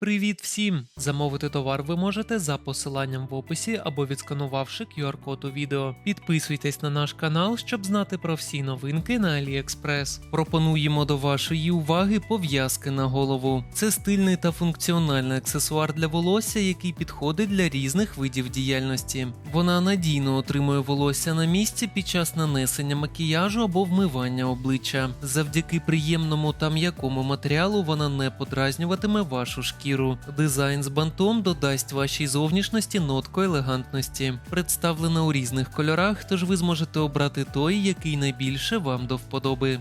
Привіт всім! Замовити товар ви можете за посиланням в описі або відсканувавши QR-код у відео. Підписуйтесь на наш канал, щоб знати про всі новинки на AliExpress. Пропонуємо до вашої уваги пов'язки на голову. Це стильний та функціональний аксесуар для волосся, який підходить для різних видів діяльності. Вона надійно отримує волосся на місці під час нанесення макіяжу або вмивання обличчя. Завдяки приємному та м'якому матеріалу вона не подразнюватиме вашу шкіру. Дизайн з бантом додасть вашій зовнішності нотку елегантності. Представлена у різних кольорах, тож ви зможете обрати той, який найбільше вам до вподоби.